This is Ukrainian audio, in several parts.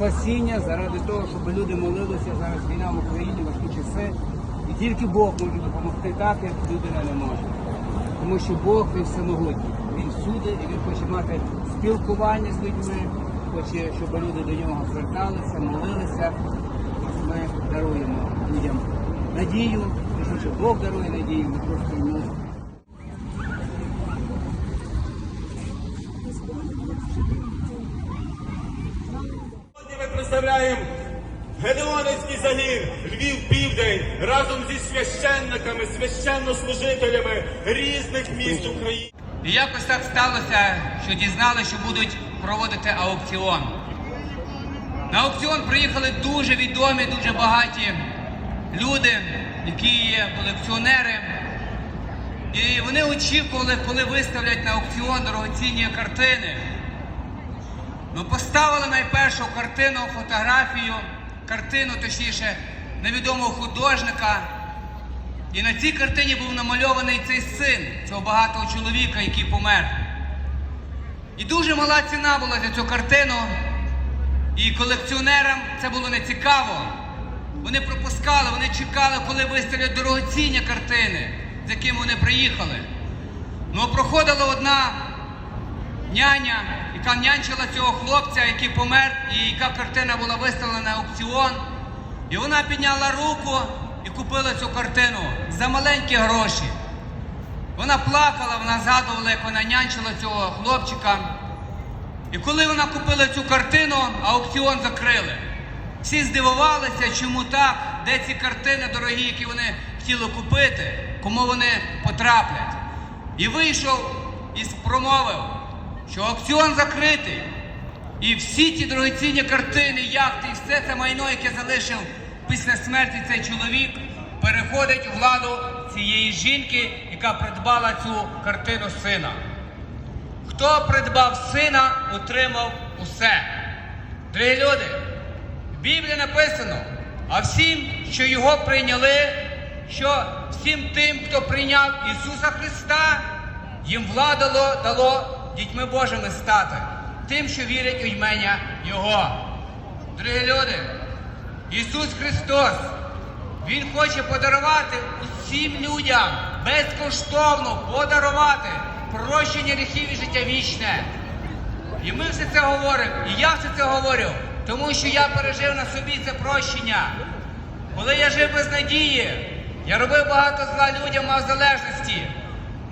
спасіння, заради того, щоб люди молилися. Зараз війна в Україні, важкі часи. І тільки Бог може допомогти так, як людина не може. Тому що Бог він всемогутній. Він всюди і він хоче мати спілкування з людьми, хоче, щоб люди до нього зверталися, молилися. Ми даруємо людям надію, тому що Бог дарує надію, ми просто йому Сьогодні ми представляємо Гедеонівський загін Львів Південь разом зі священниками, священнослужителями різних міст України. І якось так сталося, що дізнали, що будуть проводити аукціон. На аукціон приїхали дуже відомі, дуже багаті люди, які є колекціонери. І вони очікували, коли виставлять на аукціон дорогоцінні картини. Ну, поставили найпершу картину, фотографію, картину, точніше, невідомого художника. І на цій картині був намальований цей син цього багатого чоловіка, який помер. І дуже мала ціна була за цю картину. І колекціонерам це було не цікаво. Вони пропускали, вони чекали, коли виставлять дорогоцінні картини, з якими вони приїхали. Ну, проходила одна няня, яка нянчила цього хлопця, який помер, і яка картина була виставлена на аукціон. І вона підняла руку і купила цю картину за маленькі гроші. Вона плакала, вона згадувала, як вона нянчила цього хлопчика. І коли вона купила цю картину, аукціон закрили. Всі здивувалися, чому так, де ці картини дорогі, які вони хотіли купити, кому вони потраплять. І вийшов і промовив, що аукціон закритий. І всі ті дорогоцінні картини, яхти, і все це майно, яке залишив після смерті цей чоловік, переходить у владу цієї жінки, яка придбала цю картину сина. Хто придбав сина, отримав усе. Дорогі люди, в Біблії написано, а всім, що його прийняли, що всім тим, хто прийняв Ісуса Христа, їм владало дало дітьми Божими стати, тим, що вірять у імення Його. Дорогі люди, Ісус Христос, Він хоче подарувати усім людям безкоштовно подарувати прощення гріхів і життя вічне. І ми все це говоримо, і я все це говорю, тому що я пережив на собі це прощення. Коли я жив без надії, я робив багато зла людям, мав залежності.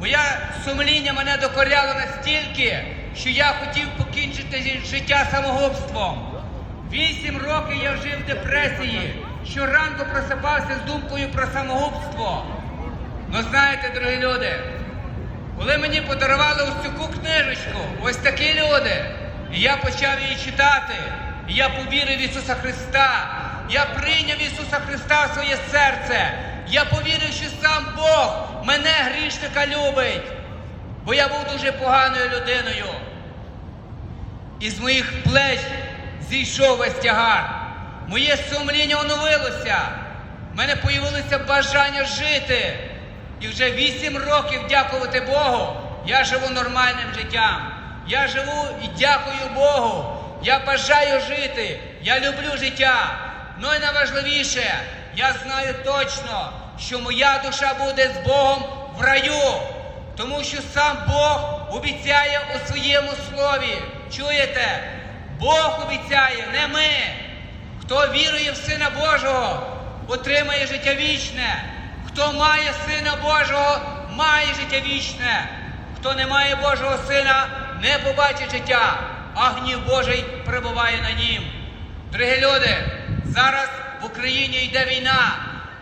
Моє сумління мене докоряло настільки, що я хотів покінчити життя самогубством. Вісім років я жив в депресії. Щоранку просипався з думкою про самогубство. Ну знаєте, дорогі люди, коли мені подарували ось таку книжечку, ось такі люди, і я почав її читати, і я повірив в Ісуса Христа, я прийняв Ісуса Христа в своє серце, я повірив, що сам Бог мене грішника любить, бо я був дуже поганою людиною. І з моїх плеч зійшов весь тягар. Моє сумління оновилося. В мене появилося бажання жити. І вже вісім років, дякувати Богу, я живу нормальним життям. Я живу і дякую Богу. Я бажаю жити. Я люблю життя. Ну і найважливіше, я знаю точно, що моя душа буде з Богом в раю. Тому що сам Бог обіцяє у своєму слові. Чуєте? Бог обіцяє, не ми. Хто вірує в Сина Божого, отримає життя вічне. Хто має Сина Божого, має життя вічне. Хто не має Божого Сина, не побачить життя, а гнів Божий перебуває на нім. Дорогі люди, зараз в Україні йде війна,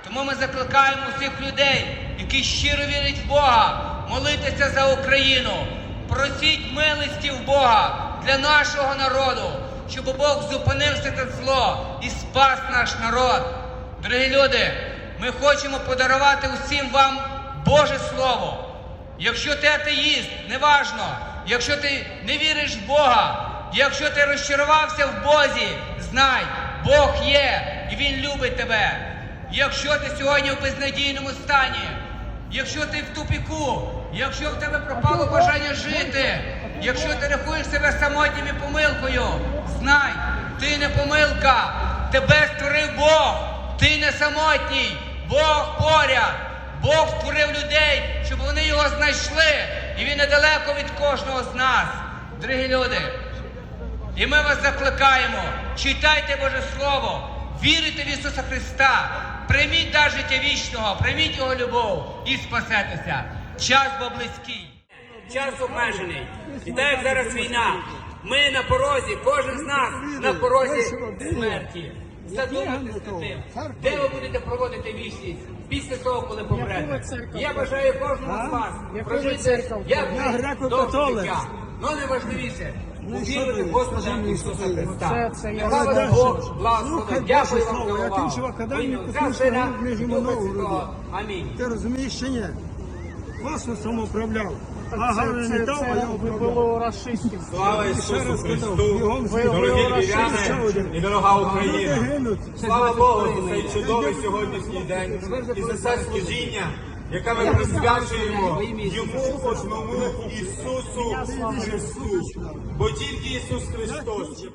тому ми закликаємо усіх людей, які щиро вірять в Бога, молитися за Україну. Просіть милості в Бога для нашого народу, щоб Бог зупинив все це зло і спас наш народ. Дорогі люди, ми хочемо подарувати усім вам Боже Слово. Якщо ти атеїст, неважно, якщо ти не віриш в Бога, якщо ти розчарувався в Бозі, знай, Бог є і Він любить тебе. Якщо ти сьогодні в безнадійному стані, якщо ти в тупіку, якщо в тебе пропало бажання жити, Якщо ти рахуєш себе самотнім і помилкою, знай, ти не помилка, тебе створив Бог, ти не самотній, Бог поряд. Бог створив людей, щоб вони його знайшли, і він недалеко від кожного з нас. Дорогі люди, і ми вас закликаємо, читайте Боже Слово, вірите в Ісуса Христа, прийміть дар життя вічного, прийміть Його любов і спасетеся. Час бо близький. Час обмежений. І так як зараз війна, ми на порозі, кожен з нас на порозі смерті. Задумайтесь над тим, де ви будете проводити вічність після того, коли помрете. Я бажаю кожному з вас прожити як довге життя. Ну найважливіше увірити Господа Ісуса Христа. Нехай вас Бог благословить. Дякую вам за увагу. космічного Сина і Духа Святого. Амінь. Ти розумієш чи ні? Космосом управляв. Ага, Це, не це, дав, а я було расистським. Слава Ісусу Христу! Дорогі львів'яни і дорога Україна! Слава Богу за цей чудовий сьогоднішній день і за це служіння, яке ми присвячуємо йому одному Ісусу Христу. Бо тільки Ісус Христос.